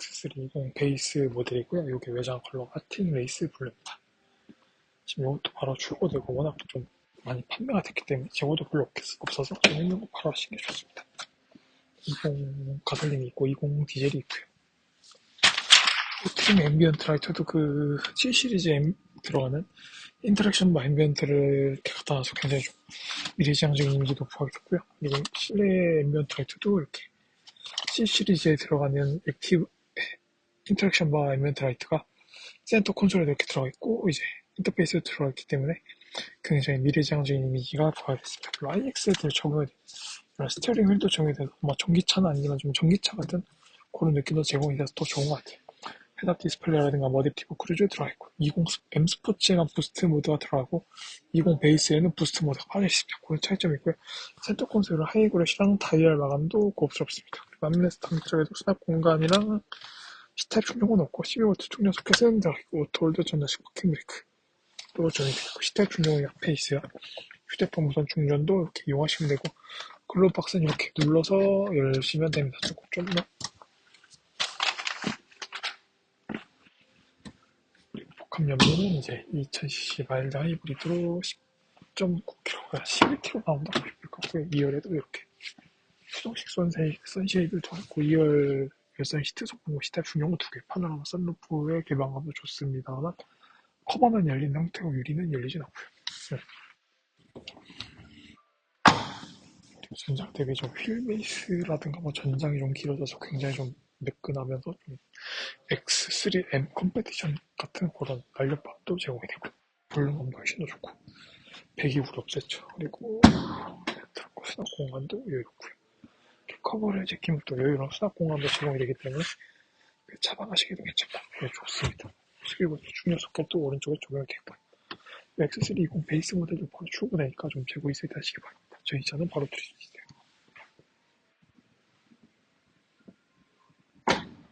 X320 베이스 모델이고요. 이게 외장 컬러가 틴 레이스 블루입니다. 지금 이것도 바로 출고되고 워낙 좀 많이 판매가 됐기 때문에 재고도 별로 없- 없어서 재밌는 거 바로 하시는 게 좋습니다. 20 가솔린이 있고 20 디젤이 있고요. 트림 앰비언트 라이터도 그 C 시리즈에 들어가는 인터랙션 바 앰비언트를 이렇게 갖다 놔서 굉장히 좀 미래지향적인 이미지 도 부각이 됐고요. 그리고 실내 앰비언트 라이트도 이렇게 C 시리즈에 들어가는 액티브 인터랙션 바 앰비언트 라이트가 센터 콘솔에 이렇게 들어가 있고 이제 인터페이스에 들어가 있기 때문에 굉장히 미래지향적인 이미지가 부각이 됐습니다. 그리고 IX에도 적용이 돼 이런 스티어링 휠도 적용이 돼서 뭐 전기차는 아니지만 좀 전기차 같은 그런 느낌도 제공이 돼서 더 좋은 것 같아요. 헤드업 디스플레이라든가 머디티브 크루즈에 들어가 있고 20 M 스포츠에만 부스트 모드가 들어가고 20 베이스에는 부스트 모드가 빠져 있습니다. 그런 차이점이 있고요. 센터 콘솔은 하이그래시랑 다이얼 마감도 고급스럽습니다. 그리고 암레스트 쪽에도 수납 공간이랑 C타입 충전은 없고 12V 충전 소켓은 들어가 있고 오토홀드 전자 스포킹 브레이크 또 있고 C타입 충전은 옆에 있어요. 휴대폰 무선 충전도 이렇게 이용하시면 되고 글로브 박스는 이렇게 눌러서 열시면 됩니다. 조금 좀 더. 복합 연비는 이제 2000cc 마일드 하이브리드로 10.9kg, 11kg 나온다고 보실 것 같고요. 2열에도 이렇게 수동식 선세, 선쉐이드 들어있고 2열 열선 시트 소품고 시타 중용호 두개 파노라마 썬루프의 개방감도 좋습니다만 커버는 열린 상태고 유리는 열리진 않고요. 네. 전장 대비 좀 휠베이스라든가 뭐 전장이 좀 길어져서 굉장히 좀 매끈하면서 좀 X3M 컴페티션 같은 그런 날렵함도 제공이 되고 볼륨감도 훨씬 더 좋고 배기 우리 없앴죠. 그리고 수납 공간도 여유롭고요. 커버를 제끼면 또 여유로운 수납 공간도 제공이 되기 때문에 차박하시기도 괜찮고 네, 좋습니다. 그리고 중요 소켓도 오른쪽에 적용이 되고요. X320 베이스 모델도 바로 출고되니까 좀 재고 있을 때 하시기 바랍니다. 저희 차는 바로 드릴 수 있어요.